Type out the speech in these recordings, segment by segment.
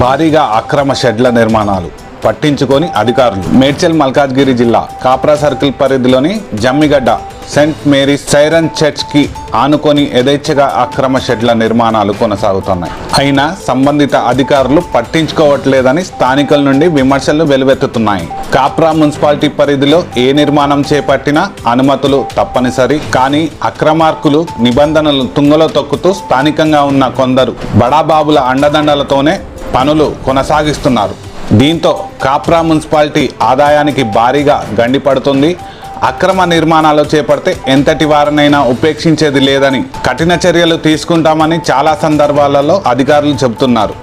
భారీగా అక్రమ షెడ్ల నిర్మాణాలు పట్టించుకొని అధికారులు. మేడ్చల్ మల్కాజ్గిరి జిల్లా కాప్రా సర్కిల్ పరిధిలోని జమ్మిగడ్డ సెంట్ మేరీస్ సైరన్ చర్చ్కి ఆనుకొని యథేచ్ఛగా అక్రమ షెడ్ల నిర్మాణాలు కొనసాగుతున్నాయి. అయినా సంబంధిత అధికారులు పట్టించుకోవట్లేదని స్థానికుల నుండి విమర్శలు వెలువెత్తుతున్నాయి. కాప్రా మున్సిపాలిటీ పరిధిలో ఏ నిర్మాణం చేపట్టినా అనుమతులు తప్పనిసరి కానీ అక్రమార్కులు నిబంధనలు తుంగలో తొక్కుతూ స్థానికంగా ఉన్న కొందరు బడాబాబుల అండదండలతోనే పనులు కొనసాగిస్తున్నారు. దీంతో కాప్రా మున్సిపాలిటీ ఆదాయానికి భారీగా గండిపడుతుంది. అక్రమ నిర్మాణాలు చేపడితే ఎంతటి వారినైనా ఉపేక్షించేది లేదని కఠిన చర్యలు తీసుకుంటామని చాలా సందర్భాలలో అధికారులు చెబుతున్నారు.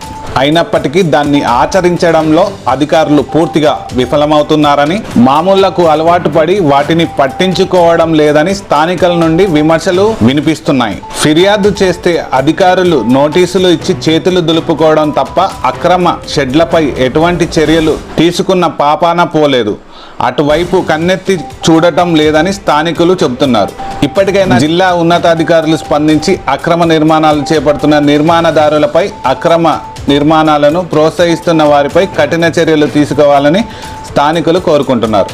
అయినప్పటికీ దాన్ని ఆచరించడంలో అధికారులు పూర్తిగా విఫలమవుతున్నారని మామూళ్ళకు అలవాటు పడి వాటిని పట్టించుకోవడం లేదని స్థానికుల నుండి విమర్శలు వినిపిస్తున్నాయి. ఫిర్యాదు చేస్తే అధికారులు నోటీసులు ఇచ్చి చేతులు దులుపుకోవడం తప్ప అక్రమ షెడ్లపై ఎటువంటి చర్యలు తీసుకున్న పాపాన పోలేదు. అటువైపు కన్నెత్తి చూడటం లేదని స్థానికులు చెబుతున్నారు. ఇప్పటికైనా జిల్లా ఉన్నతాధికారులు స్పందించి అక్రమ నిర్మాణాలు చేపడుతున్న నిర్మాణదారులపై అక్రమ నిర్మాణాలను ప్రోత్సహిస్తున్న వారిపై కఠిన చర్యలు తీసుకోవాలని స్థానికులు కోరుకుంటున్నారు.